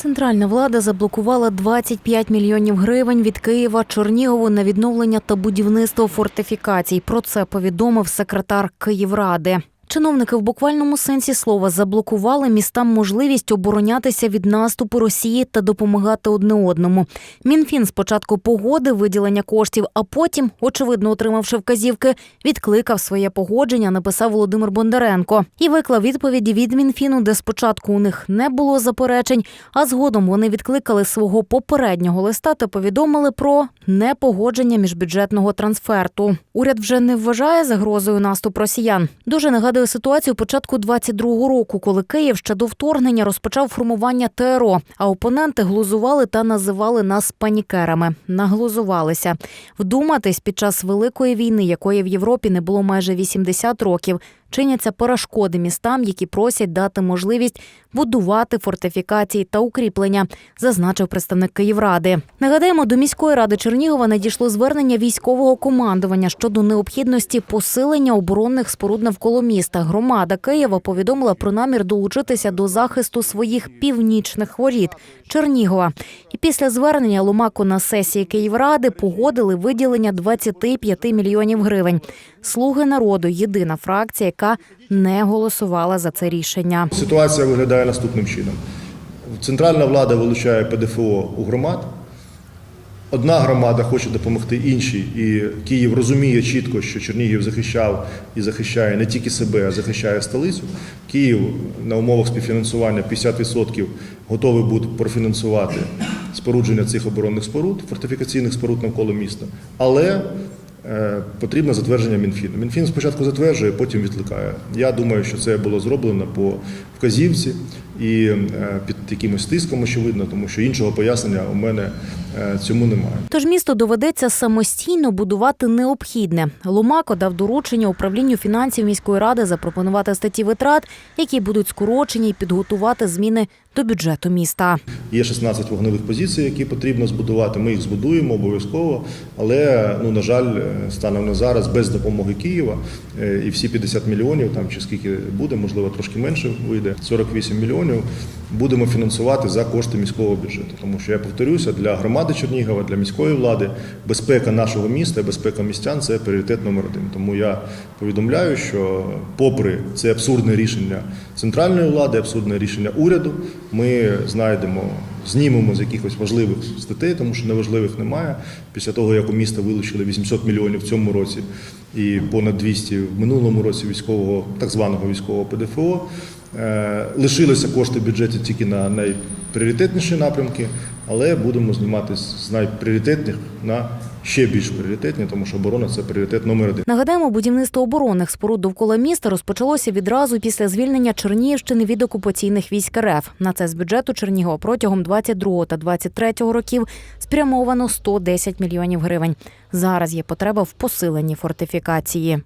Центральна влада заблокувала 25 мільйонів гривень від Києва Чернігову на відновлення та будівництво фортифікацій. Про це повідомив секретар Київради. Чиновники в буквальному сенсі слова заблокували містам можливість оборонятися від наступу Росії та допомагати одне одному. Мінфін спочатку погодив виділення коштів, а потім, очевидно, отримавши вказівки, відкликав своє погодження, написав Володимир Бондаренко і виклав відповіді від Мінфіну, де спочатку у них не було заперечень, а згодом вони відкликали свого попереднього листа та повідомили про непогодження міжбюджетного трансферту. Уряд вже не вважає загрозою наступ росіян. Дуже нагадує ситуацію початку 22-го року, коли Київ ще до вторгнення розпочав формування ТРО, а опоненти глузували та називали нас панікерами. Наглузувалися. Вдуматись під час великої війни, якої в Європі не було майже 80 років. Чиняться перешкоди містам, які просять дати можливість будувати фортифікації та укріплення, зазначив представник Київради. Нагадаємо, до міської ради Чернігова надійшло звернення військового командування щодо необхідності посилення оборонних споруд навколо міста. Громада Києва повідомила про намір долучитися до захисту своїх північних воріт Чернігова. І після звернення Ломако на сесії Київради погодили виділення 25 мільйонів гривень. Слуги народу єдина фракція, яка не голосувала за це рішення. Ситуація виглядає наступним чином: центральна влада вилучає ПДФО у громад. Одна громада хоче допомогти іншій, і Київ розуміє чітко, що Чернігів захищав і захищає не тільки себе, а захищає столицю. Київ на умовах співфінансування 50% готовий буде профінансувати спорудження цих оборонних споруд, фортифікаційних споруд навколо міста. Але е, потрібне затвердження Мінфіну. Мінфін спочатку затверджує, потім відкликає. Я думаю, що це було зроблено по вказівці і е, під якимось тиском, очевидно, тому що іншого пояснення у мене цьому немає. Тож місто доведеться самостійно будувати необхідне. Ломако дав доручення управлінню фінансів міської ради запропонувати статті витрат, які будуть скорочені, і підготувати зміни до бюджету міста. Є 16 вогневих позицій, які потрібно збудувати. Ми їх збудуємо обов'язково. Але ну на жаль, е, станом на зараз без допомоги Києва е, і всі 50 мільйонів, там чи скільки буде, можливо, трошки менше вийде 48 мільйонів. Будемо фінансувати за кошти міського бюджету, тому що я повторюся, для громади Чернігова, для міської влади, безпека нашого міста, безпека містян це пріоритет номер один. Тому я повідомляю, що, попри це абсурдне рішення центральної влади, абсурдне рішення уряду, ми знайдемо, знімемо з якихось важливих статей, тому що неважливих немає. Після того, як у міста вилучили 800 мільйонів в цьому році і понад 200 в минулому році військового, так званого військового ПДФО. Е, Лишилися кошти в бюджеті тільки на найпріоритетніші напрямки, але будемо знімати з найпріоритетних на ще більш пріоритетні, тому що оборона це пріоритет номер один. Нагадаємо, будівництво оборонних споруд довкола міста розпочалося відразу після звільнення Чернігівщини від окупаційних військ РФ. На це з бюджету Чернігова протягом 22 та 23 років спрямовано 110 мільйонів гривень. Зараз є потреба в посиленні фортифікації.